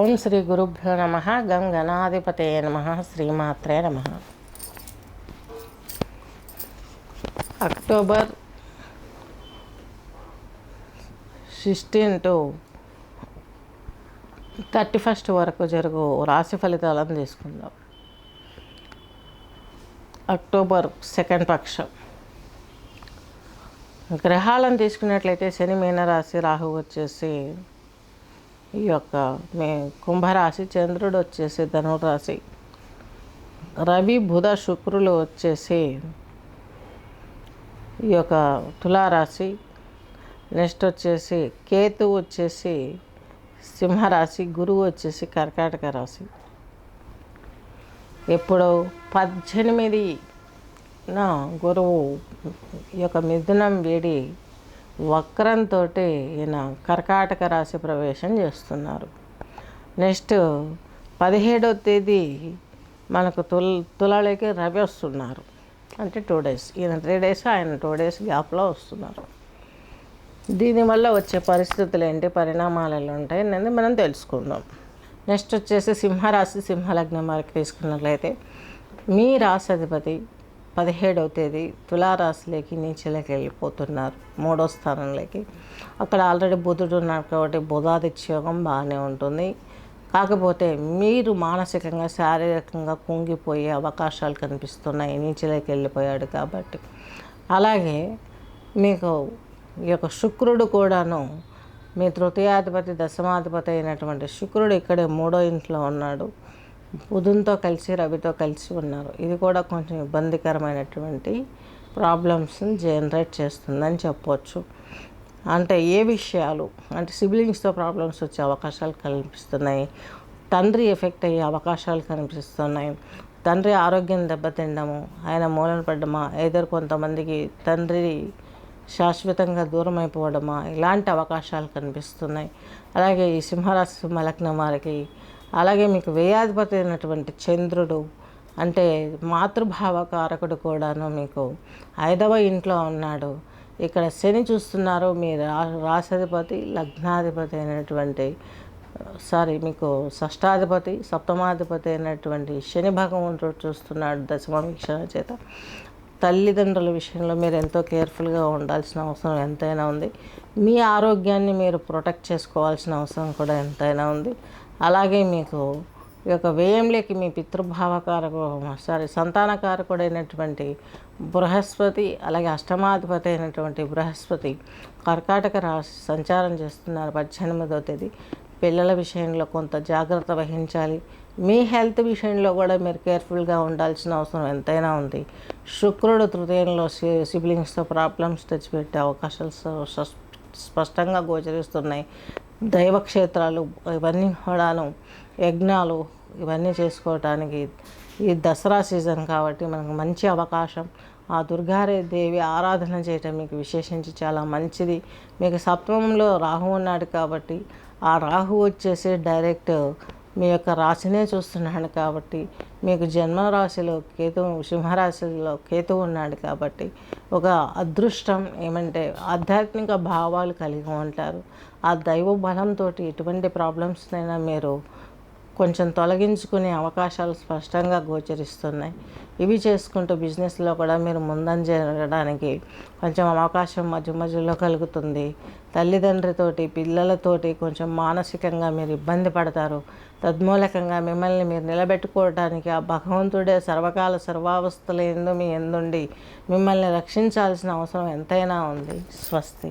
ఓం శ్రీ గురుభ్యో నమ. గం గణాధిపతే నమ. శ్రీమాత్రే నమ. October sixteen to thirty first వరకు జరుగు రాశి ఫలితాలను తీసుకుందాం. అక్టోబర్ సెకండ్ పక్షం. గ్రహాలను తీసుకున్నట్లయితే శని మీనరాశి రాహు వచ్చేసి ఈ యొక్క మే కుంభరాశి చంద్రుడు వచ్చేసి ధనురాశి రవి బుధ శుక్రులు వచ్చేసి ఈ యొక్క తులారాశి. నెక్స్ట్ వచ్చేసి కేతు వచ్చేసి సింహరాశి గురువు వచ్చేసి కర్కాటక రాశి. ఎప్పుడు పద్దెనిమిది నా గురువు ఈ యొక్క మిథునం వేడి వక్రంతో ఈయన కర్కాటక రాశి ప్రవేశం చేస్తున్నారు. నెక్స్ట్ పదిహేడవ తేదీ మనకు తుల తులలోకి రవి వస్తున్నారు. అంటే టూ డేస్ ఈయన త్రీ డేస్ ఆయన టూ డేస్ గ్యాప్లో వస్తున్నారు. దీనివల్ల వచ్చే పరిస్థితులు ఏంటి? పరిణామాలు ఎలా ఉంటాయి అనేది మనం తెలుసుకుందాం. నెక్స్ట్ వచ్చేసి సింహరాశి సింహలగ్నం వారికి తీసుకున్నట్లయితే మీ రాశి అధిపతి పదిహేడవ తేదీ తులారాశిలోకి నీచలోకి వెళ్ళిపోతున్నారు. మూడో స్థానంలోకి. అక్కడ ఆల్రెడీ బుధుడు ఉన్నారు కాబట్టి బుధాదిత్యోగం బాగానే ఉంటుంది. కాకపోతే మీరు మానసికంగా శారీరకంగా కుంగిపోయే అవకాశాలు కనిపిస్తున్నాయి. నీచలోకి వెళ్ళిపోయాడు కాబట్టి. అలాగే మీకు ఈ యొక్క శుక్రుడు కూడాను మీ తృతీయాధిపతి దశమాధిపతి అయినటువంటి శుక్రుడు ఇక్కడే మూడో ఇంట్లో ఉన్నాడు. బుధునితో కలిసి రవితో కలిసి ఉన్నారు. ఇది కూడా కొంచెం ఇబ్బందికరమైనటువంటి ప్రాబ్లమ్స్ని జనరేట్ చేస్తుందని చెప్పవచ్చు అంటే ఏ విషయాలు? అంటే సిబ్లింగ్స్తో ప్రాబ్లమ్స్ వచ్చే అవకాశాలు కనిపిస్తున్నాయి తండ్రి ఎఫెక్ట్ అయ్యే అవకాశాలు కనిపిస్తున్నాయి. తండ్రి ఆరోగ్యం దెబ్బతిండము ఆయన మూలన పడ్డమా ఏదో కొంతమందికి తండ్రి శాశ్వతంగా దూరం అయిపోవడమా ఇలాంటి అవకాశాలు కనిపిస్తున్నాయి. అలాగే ఈ సింహరాశి సింహలగ్నం వారికి అలాగే మీకు వ్యయాధిపతి అయినటువంటి చంద్రుడు అంటే మాతృభావ కారకుడు కూడాను మీకు ఐదవ ఇంట్లో ఉన్నాడు. ఇక్కడ శని చూస్తున్నారు మీ రా రాశాధిపతి లగ్నాధిపతి అయినటువంటి సారీ మీకు షష్టాధిపతి సప్తమాధిపతి అయినటువంటి శని భగవంతుడు చూస్తున్నాడు దశమ వీక్షణ చేత. తల్లిదండ్రుల విషయంలో మీరు ఎంతో కేర్ఫుల్గా ఉండాల్సిన అవసరం ఎంతైనా ఉంది. మీ ఆరోగ్యాన్ని మీరు ప్రొటెక్ట్ చేసుకోవాల్సిన అవసరం కూడా ఎంతైనా ఉంది. అలాగే మీకు ఈ యొక్క వ్యయంలోకి మీ పితృభావకారకు సారీ సంతానకారకుడైనటువంటి బృహస్పతి అలాగే అష్టమాధిపతి అయినటువంటి బృహస్పతి కర్కాటక రాశి సంచారం చేస్తున్నారు పద్దెనిమిదవ తేదీ. పిల్లల విషయంలో కొంత జాగ్రత్త వహించాలి. మీ హెల్త్ విషయంలో కూడా మీరు కేర్ఫుల్గా ఉండాల్సిన అవసరం ఎంతైనా ఉంది. శుక్రుడు తృతీయంలో సిబ్లింగ్స్తో ప్రాబ్లమ్స్ తెచ్చిపెట్టే అవకాశాలు స్పష్టంగా గోచరిస్తున్నాయి. దైవక్షేత్రాలు ఇవన్నీ కూడాను యజ్ఞాలు ఇవన్నీ చేసుకోవటానికి ఈ దసరా సీజన్ కాబట్టి మనకు మంచి అవకాశం. ఆ దుర్గారే దేవి ఆరాధన చేయటం మీకు విశేషించి చాలా మంచిది. మీకు సప్తమంలో రాహు ఉన్నాడు కాబట్టి ఆ రాహు వచ్చేసి డైరెక్ట్ మీ యొక్క రాశినే చూస్తున్నాడు కాబట్టి మీకు జన్మ రాశిలో కేతు సింహరాశిలో కేతు ఉన్నాడు కాబట్టి ఒక అదృష్టం ఏమంటే ఆధ్యాత్మిక భావాలు కలిగి ఉంటారు. ఆ దైవ బలంతో ఎటువంటి ప్రాబ్లమ్స్నైనా మీరు కొంచెం తొలగించుకునే అవకాశాలు స్పష్టంగా గోచరిస్తున్నాయి. ఇవి చేసుకుంటూ బిజినెస్లో కూడా మీరు ముందంజరగడానికి కొంచెం అవకాశం మధ్య మధ్యలో కలుగుతుంది. తల్లిదండ్రితోటి పిల్లలతోటి కొంచెం మానసికంగా మీరు ఇబ్బంది పడతారు. తద్మూలకంగా మిమ్మల్ని మీరు నిలబెట్టుకోవడానికి ఆ భగవంతుడే సర్వకాల సర్వావస్థలు ఎందు మీ ఎందుండి మిమ్మల్ని రక్షించాల్సిన అవసరం ఎంతైనా ఉంది. స్వస్తి.